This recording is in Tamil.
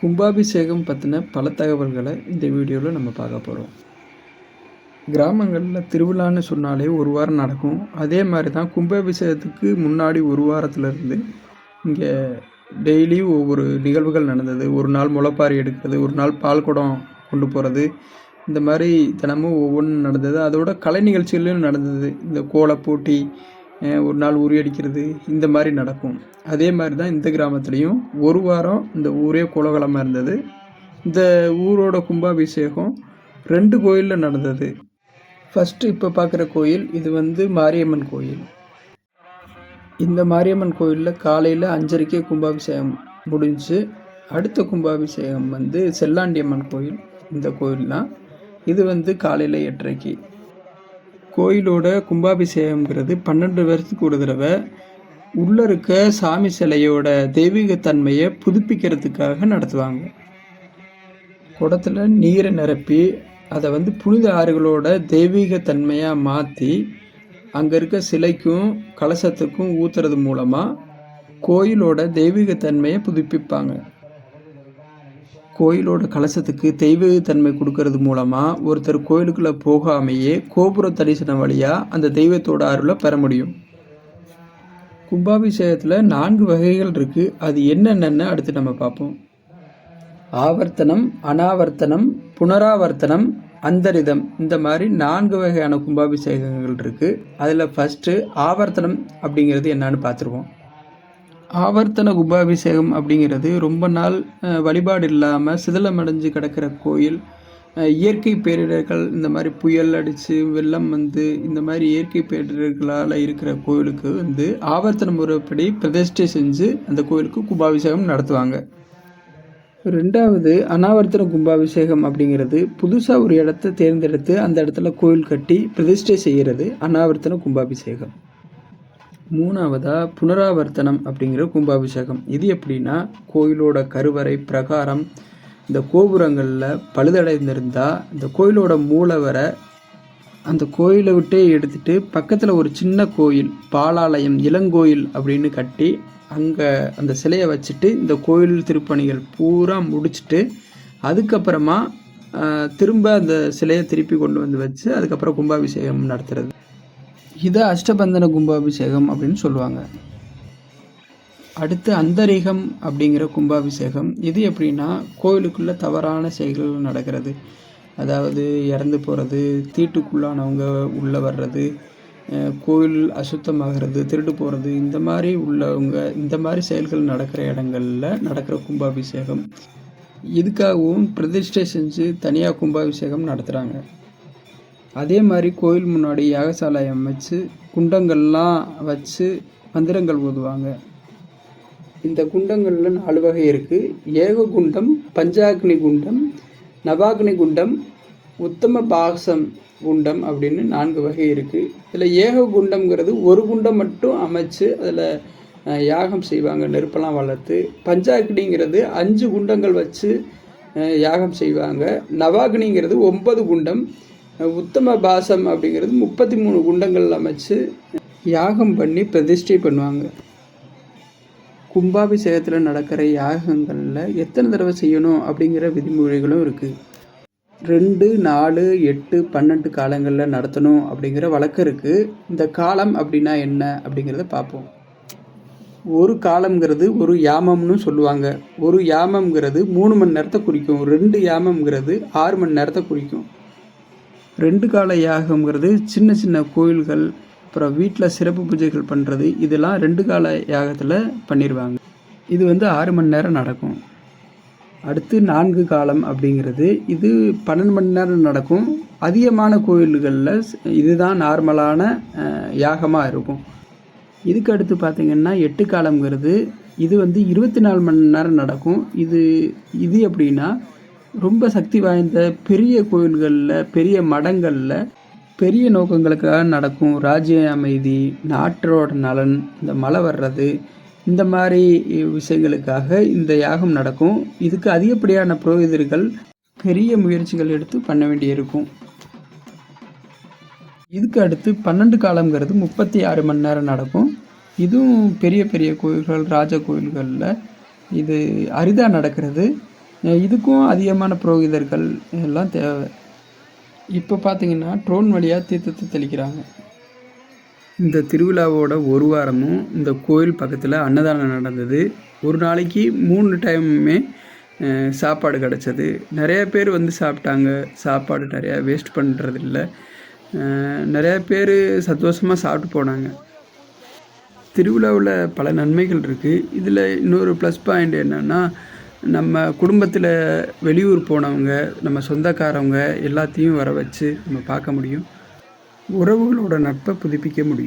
கும்பாபிஷேகம் பற்றின பல தகவல்களை இந்த வீடியோவில் நம்ம பார்க்க போகிறோம் கிராமங்களில் திருவிழான்னு சொன்னாலே ஒரு வாரம் நடக்கும். அதே மாதிரி தான் கும்பாபிஷேகத்துக்கு முன்னாடி ஒரு வாரத்துலேருந்து இங்கே டெய்லி ஒவ்வொரு நிகழ்வுகள் நடந்தது. ஒரு நாள் முளைப்பாரி எடுக்கிறது ஒரு நாள் பால் குடம் கொண்டு போகிறது இந்த மாதிரி தினமும் ஒவ்வொன்றும் நடந்தது. அதோட கலை நிகழ்ச்சிகளும் நடந்தது. இந்த கோலப்போட்டி ஒரு நாள் உரி அடிக்கிறது இந்த மாதிரி நடக்கும். அதே மாதிரி தான் இந்த கிராமத்துலேயும். ஒரு வாரம் இந்த ஊரே கோலகலமாக இருந்தது. இந்த ஊரோட கும்பாபிஷேகம் ரெண்டு கோயிலில் நடந்தது. ஃபஸ்ட்டு இப்போ பார்க்குற கோயில் இது வந்து மாரியம்மன் கோயில். இந்த மாரியம்மன் கோயிலில் காலையில் அஞ்சரைக்கே கும்பாபிஷேகம் முடிஞ்சு அடுத்த கும்பாபிஷேகம் வந்து செல்லாண்டியம்மன் கோயில் இந்த கோயில் தான் இது வந்து காலையில் எட்டரைக்கு. கோயிலோட கும்பாபிஷேகம்ங்கிறது பன்னெண்டு வருஷத்துக்கு ஒரு தடவை. உள்ளே இருக்க சாமி சிலையோட தெய்வீகத்தன்மையை புதுப்பிக்கிறதுக்காக நடத்துவாங்க. குடத்தில் நீரை நிரப்பி அதை வந்து புனித ஆறுகளோட தெய்வீகத்தன்மையாக மாற்றி அங்கே இருக்க சிலைக்கும் கலசத்துக்கும் ஊத்துறது மூலமாக கோயிலோட தெய்வீகத்தன்மையை புதுப்பிப்பாங்க. கோயிலோட கலசத்துக்கு தெய்வீகத்தன்மை கொடுக்கறது மூலமாக ஒருத்தர் கோயிலுக்குள்ளே போகாமையே கோபுர தரிசனம் வழியாக அந்த தெய்வத்தோட அருளை பெற முடியும். கும்பாபிஷேகத்தில் நான்கு வகைகள் இருக்குது அது என்னென்னு அடுத்து நம்ம பார்ப்போம். ஆவர்த்தனம் அனாவர்த்தனம் புனராவர்த்தனம் அந்தரிதம். இந்த மாதிரி நான்கு வகையான கும்பாபிஷேகங்கள் இருக்குது அதில் ஃபஸ்ட்டு ஆவர்த்தனம் அப்படிங்கிறது என்னன்னு பார்த்துருவோம். ஆவர்த்தன கும்பாபிஷேகம் அப்படிங்கிறது ரொம்ப நாள் வழிபாடு இல்லாமல் சிதிலமடைஞ்சு கிடக்கிற கோயில். இயற்கை பேரிடர்கள் இந்த மாதிரி புயல் அடித்து வெள்ளம் வந்து இந்த மாதிரி இயற்கை பேரிடர்களால் இருக்கிற கோயிலுக்கு வந்து ஆவர்த்தன முறைப்படி பிரதிஷ்டை செஞ்சு அந்த கோயிலுக்கு கும்பாபிஷேகம் நடத்துவாங்க. ரெண்டாவது அனாவர்த்தன கும்பாபிஷேகம் அப்படிங்கிறது புதுசாக ஒரு இடத்த தேர்ந்தெடுத்து அந்த இடத்துல கோயில் கட்டி பிரதிஷ்டை செய்கிறது அனாவர்த்தன கும்பாபிஷேகம். மூணாவதாக புனராவர்த்தனம் அப்படிங்கிற கும்பாபிஷேகம். இது எப்படின்னா கோயிலோட கருவறை பிரகாரம் இந்த கோபுரங்களில் பழுதடைந்திருந்தால் இந்த கோயிலோட மூலவரை அந்த கோயிலை விட்டே எடுத்துட்டு பக்கத்தில் ஒரு சின்ன கோயில் பாலாலயம் இளங்கோயில் அப்படின்னு கட்டி அங்கே அந்த சிலையை வச்சுட்டு இந்த கோயில் திருப்பணிகள் பூரா முடிச்சுட்டு அதுக்கப்புறமா திரும்ப அந்த சிலையை திருப்பி கொண்டு வந்து வச்சு அதுக்கப்புறம் கும்பாபிஷேகம் நடத்துறது. இதை அஷ்டபந்தன கும்பாபிஷேகம் அப்படின்னு சொல்லுவாங்க. அடுத்து அந்தரிகம் அப்படிங்கிற கும்பாபிஷேகம் இது எப்படின்னா கோயிலுக்குள்ளே தவறான செயல்கள் நடக்கிறது. அதாவது இறந்து போகிறது தீட்டுக்குள்ளானவங்க உள்ளே வர்றது கோயில் அசுத்தமாகிறது திருடு போகிறது இந்த மாதிரி உள்ளவங்க இந்த மாதிரி செயல்கள் நடக்கிற இடங்களில் நடக்கிற கும்பாபிஷேகம். இதுக்காகவும் பிரதிஷ்டை செஞ்சு தனியாக கும்பாபிஷேகம் நடத்துகிறாங்க அதே மாதிரி கோயில் முன்னாடி யாகசாலை அமைச்சு குண்டங்கள்லாம் வச்சு மந்திரங்கள் ஓதுவாங்க. இந்த குண்டங்களில் நாலு வகை இருக்குது ஏக குண்டம் பஞ்சாக்னி குண்டம் நவாக்னி குண்டம் உத்தம பாகசம் குண்டம் அப்படின்னு நான்கு வகை இருக்குது இதில் ஏக குண்டம்ங்கிறது ஒரு குண்டம் மட்டும் அமைச்சு அதில் யாகம் செய்வாங்க நெருப்பெல்லாம் வளர்த்து. பஞ்சாக்னிங்கிறது அஞ்சு குண்டங்கள் வச்சு யாகம் செய்வாங்க. நவாக்னிங்கிறது ஒன்பது குண்டம். உத்தம பாசம் அப்படிங்கிறது முப்பத்தி மூணு குண்டங்கள் அமைச்சு யாகம் பண்ணி பிரதிஷ்டை பண்ணுவாங்க. கும்பாபிஷேகத்தில் நடக்கிற யாகங்களில் எத்தனை தடவை செய்யணும் அப்படிங்கிற விதிமுறைகளும் இருக்குது ரெண்டு நாலு எட்டு பன்னெண்டு காலங்களில் நடத்தணும் அப்படிங்கிற வழக்கம் இருக்குது இந்த காலம் அப்படின்னா என்ன அப்படிங்கிறத பார்ப்போம். ஒரு காலம்ங்கிறது ஒரு யாமம்னு சொல்லுவாங்க. ஒரு யாமம்ங்கிறது மூணு மணி நேரத்தை குறிக்கும். ரெண்டு யாமம்ங்கிறது ஆறு மணி நேரத்தை குறிக்கும். ரெண்டு கால யாகம்ங்கிறது சின்ன சின்ன கோயில்கள் அப்புறம் வீட்டில் சிறப்பு பூஜைகள் பண்ணுறது இதெல்லாம் ரெண்டு கால யாகத்தில் பண்ணிடுவாங்க இது வந்து ஆறு மணி நேரம் நடக்கும். அடுத்து நான்கு காலம் அப்படிங்கிறது இது பன்னெண்டு மணி நேரம் நடக்கும். அதிகமான கோயில்களில் இதுதான் நார்மலான யாகமாக இருக்கும். இதுக்கு அடுத்து பார்த்திங்கன்னா எட்டு காலம்ங்கிறது இது வந்து இருபத்தி நாலு மணி நேரம் நடக்கும். இது இது எப்படின்னா ரொம்ப சக்தி வாய்ந்த பெரிய கோயில்களில் பெரிய மடங்களில் பெரிய நோக்கங்களுக்காக நடக்கும் ராஜ்ய அமைதி நாட்டோட நலன் இந்த மழை வர்றது இந்த மாதிரி விஷயங்களுக்காக இந்த யாகம் நடக்கும். இதுக்கு அதிகப்படியான புரோகிதர்கள் பெரிய முயற்சிகள் எடுத்து பண்ண வேண்டியிருக்கும். இதுக்கு அடுத்து பன்னெண்டு காலம்ங்கிறது முப்பத்தி ஆறு மணி நேரம் நடக்கும். இதுவும் பெரிய பெரிய கோயில்கள் ராஜ கோயில்களில் இது அரிதாக நடக்கிறது. இதுக்கும் அதிகமான புரோகிதர்கள் எல்லாம் தேவை. இப்போ பார்த்தீங்கன்னா ட்ரோன் வழியாக தீர்த்தத்தை தெளிக்கிறாங்க. இந்த திருவிழாவோட ஒரு வாரமும் இந்த கோயில் பக்கத்தில் அன்னதானம் நடந்தது. ஒரு நாளைக்கு மூணு டைமுமே சாப்பாடு கிடச்சது. நிறைய பேர் வந்து சாப்பிட்டாங்க. சாப்பாடு நிறையா வேஸ்ட் பண்ணுறதில்ல நிறையா பேர் சந்தோஷமாக சாப்பிட்டு போனாங்க. திருவிழாவில் பல நன்மைகள் இருக்குது இதில் இன்னொரு ப்ளஸ் பாயிண்ட் என்னென்னா நம்ம குடும்பத்தில் வெளியூர் போனவங்க நம்ம சொந்தக்காரவங்க எல்லாத்தையும் வர வச்சு நம்ம பார்க்க முடியும். உறவுகளோட நட்பை புதுப்பிக்க முடியும்.